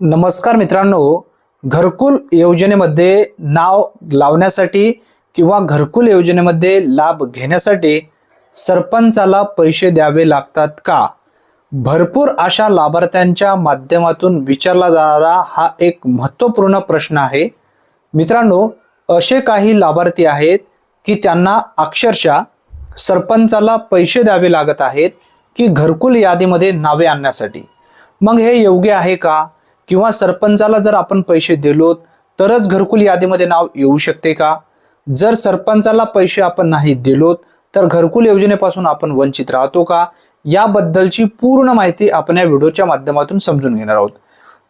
नमस्कार मित्रांनो घरकुल योजनेमध्ये नाव लावण्यासाठी किंवा घरकुल योजनेमध्ये लाभ घेण्यासाठी सरपंचाला पैसे द्यावे लागतात का? भरपूर अशा लाभार्थ्यांच्या माध्यमातून विचारला जाणारा हा एक महत्त्वपूर्ण प्रश्न आहे. मित्रांनो असे काही लाभार्थी आहेत की त्यांना अक्षरशः सरपंचाला पैसे द्यावे लागत आहेत की घरकुल यादीमध्ये नावे आणण्यासाठी. मग हे योग्य आहे का? किंवा सरपंचाला जर आपण पैसे दिलोत तरच घरकुल यादीमध्ये नाव येऊ शकते का? जर सरपंचाला पैसे आपण नाही दिलोत तर घरकुल योजनेपासून आपण वंचित राहतो का? याबद्दलची पूर्ण माहिती आपण या व्हिडिओच्या माध्यमातून समजून घेणार आहोत.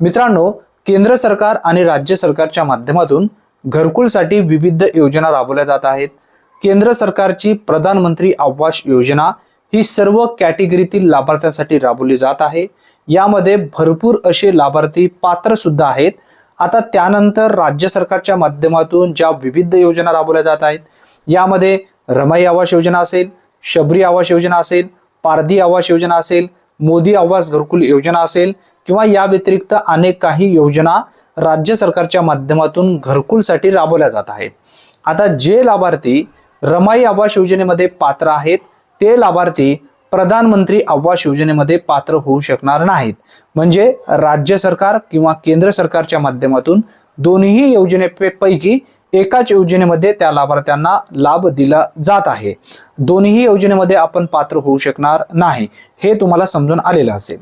मित्रांनो केंद्र सरकार आणि राज्य सरकारच्या माध्यमातून घरकुलसाठी विविध योजना राबवल्या जात आहेत. केंद्र सरकारची प्रधानमंत्री आवास योजना ही सर्व कॅटेगरीतील लाभार्थ्यांसाठी राबवली जात आहे. यामध्ये भरपूर असे लाभार्थी पात्र सुद्धा आहेत. आता त्यानंतर राज्य सरकारच्या माध्यमातून ज्या विविध योजना राबवल्या जात आहेत यामध्ये रमाई आवास योजना असेल शबरी आवास योजना असेल पारधी आवास योजना असेल मोदी आवास घरकुल योजना असेल किंवा या व्यतिरिक्त अनेक काही योजना राज्य सरकारच्या माध्यमातून घरकुलसाठी राबवल्या जात आहेत. आता जे लाभार्थी रमाई आवास योजनेमध्ये पात्र आहेत ते लाभार्थी प्रधानमंत्री आवास योजनेमध्ये पात्र होऊ शकणार नाहीत. म्हणजे राज्य सरकार किंवा केंद्र सरकारच्या माध्यमातून दोन्ही योजनेपैकी एकाच योजनेमध्ये त्या लाभार्थ्यांना लाभ दिला जात आहे. दोन्ही योजनेमध्ये आपण पात्र होऊ शकणार नाही हे तुम्हाला समजून आलेलं असेल.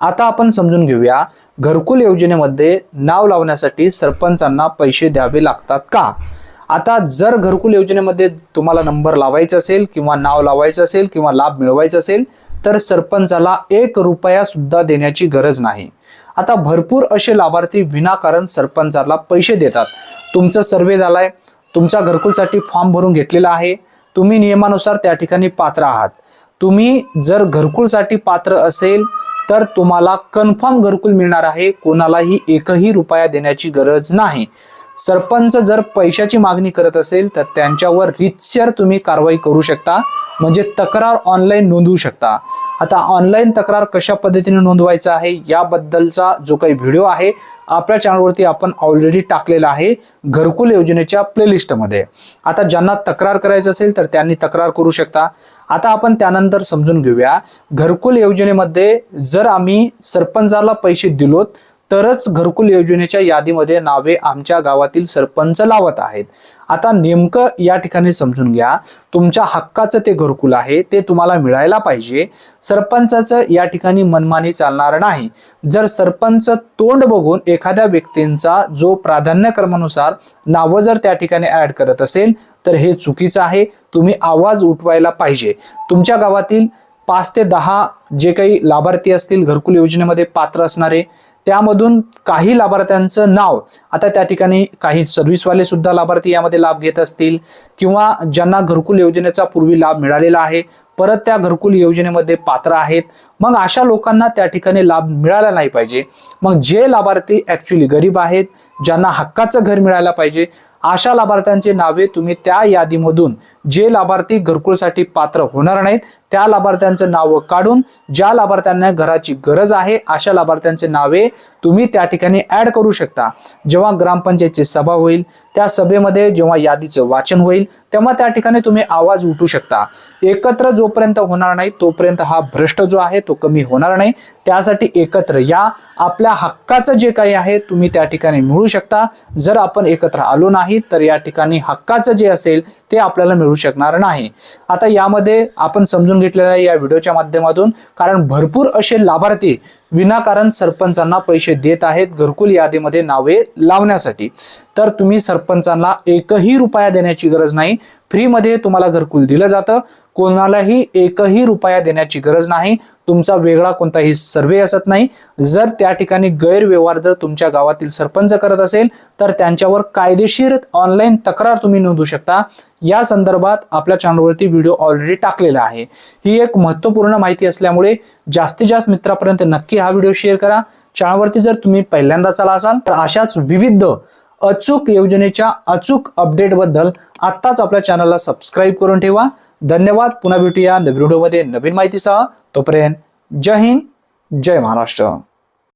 आता आपण समजून घेऊया घरकुल योजनेमध्ये नाव लावण्यासाठी सरपंचांना पैसे द्यावे लागतात का? आता जर घरकुल योजनेमध्ये तुम्हाला नंबर लावायचा असेल किंवा नाव लावायचं असेल किंवा लाभ मिळवायचा असेल तर सरपंचाला एक रुपया सुद्धा देण्याची गरज नाही. आता भरपूर असे लाभार्थी विनाकारण सरपंचाला पैसे देतात. तुमचं सर्वे झालाय तुमच्या घरकुलसाठी फॉर्म भरून घेतलेला आहे तुम्ही नियमानुसार त्या ठिकाणी पात्र आहात. तुम्ही जर घरकुलसाठी पात्र असेल तर तुम्हाला कन्फर्म घरकुल मिळणार आहे कोणालाही एकही रुपया देण्याची गरज नाही. सरपंच जर पैशाची मागणी करत असेल तर त्यांच्यावर रितसर तुम्ही कारवाई करू शकता. म्हणजे तक्रार ऑनलाईन नोंदवू शकता. आता ऑनलाईन तक्रार कशा पद्धतीने नोंदवायचा आहे याबद्दलचा जो काही व्हिडिओ आहे आपल्या चॅनलवरती आपण ऑलरेडी टाकलेला आहे घरकुल योजनेच्या प्लेलिस्टमध्ये आता ज्यांना तक्रार करायचं असेल तर त्यांनी तक्रार करू शकता. आता आपण त्यानंतर समजून घेऊया. घरकुल योजनेमध्ये जर आम्ही सरपंचाला पैसे दिलोत तरच घरकुल योजनेच्या यादीमध्ये नावे आमच्या गावातील सरपंच लावत आहेत. आता नेमकं या ठिकाणी समजून घ्या तुमच्या हक्काचं ते घरकुल आहे ते तुम्हाला मिळायला पाहिजे. सरपंचाचं या ठिकाणी मनमानी चालणार नाही. जर सरपंच तोंड बघून एखाद्या व्यक्तींचा जो प्राधान्यक्रमानुसार नावं जर त्या ठिकाणी ऍड करत असेल तर हे चुकीचं आहे. तुम्ही आवाज उठवायला पाहिजे. तुमच्या गावातील पाच ते दहा जे काही लाभार्थी असतील घरकुल योजनेमध्ये पात्र असणारे त्यामधून काही लाभार्थ्यांचं नाव आता त्या ठिकाणी काही सर्व्हिसवाले सुद्धा लाभार्थी यामध्ये लाभ घेत असतील किंवा ज्यांना घरकुल योजनेचा पूर्वी लाभ मिळालेला आहे परत त्या घरकुल योजनेमध्ये पात्र आहेत मग अशा लोकांना त्या ठिकाणी लाभ मिळाला नाही पाहिजे. मग जे लाभार्थी ऍक्च्युली गरीब आहेत ज्यांना हक्काचं घर मिळायला पाहिजे अशा लाभार्थ्यांचे नावे तुम्ही त्या यादीमधून जे लाभार्थी घरकुलसाठी पात्र होणार नाहीत त्या लाभार्थ्यांचं नाव काढून ज्या लाभार्थ्यांना घराची गरज आहे अशा लाभार्थ्यांचे नावे तुम्ही त्या ठिकाणी ऍड करू शकता. जेव्हा ग्रामपंचायतची सभा होईल त्या सभेमध्ये जेव्हा यादीचं वाचन होईल तेव्हा त्या ठिकाणी तुम्ही आवाज उठू शकता. एकत्र जोपर्यंत होणार नाही तोपर्यंत हा भ्रष्ट जो आहे तो कमी होणार नाही. त्यासाठी एकत्र या. आपल्या हक्काचं जे काही आहे तुम्ही त्या ठिकाणी मिळू शकता. जर आपण एकत्र आलो नाही नाही तर या ठिकाणी हक्काचं जे असेल ते आपल्याला मिळू शकणार नाही. आता यामध्ये आपण समजून घेतलेलं आहे या व्हिडिओच्या माध्यमातून कारण भरपूर असे लाभार्थी विनाकारण सरपंचांना पैसे देत आहेत घरकुल यादीमध्ये नावे लावण्यासाठी. तर तुम्ही सरपंचांना एकही रुपया देण्याची गरज नाही. फ्रीमध्ये तुम्हाला घरकुल दिलं जातं. कोणालाही एकही रुपया देण्याची गरज नाही. तुमचा वेगळा कोणताही सर्वे असत नाही. जर त्या ठिकाणी गैरव्यवहार जर तुमच्या गावातील सरपंच करत असेल तर त्यांच्यावर कायदेशीर ऑनलाईन तक्रार तुम्ही नोंदवू शकता. या संदर्भात आपल्या चॅनलवरती व्हिडिओ ऑलरेडी टाकलेला आहे. ही एक महत्त्वपूर्ण माहिती असल्यामुळे जास्तीत जास्त मित्रापर्यंत नक्की हा व्हिडिओ शेअर करा. चॅनलवरती जर तुम्ही पहिल्यांदाच आला असाल तर अशाच विविध अचूक योजनेच्या अचूक अपडेटबद्दल आत्ताच आपल्या चॅनलला सबस्क्राईब करून ठेवा. धन्यवाद. पुन्हा भेटूया नवीन व्हिडिओमध्ये नवीन माहितीसह. तोपर्यंत जय हिंद. जय महाराष्ट्र.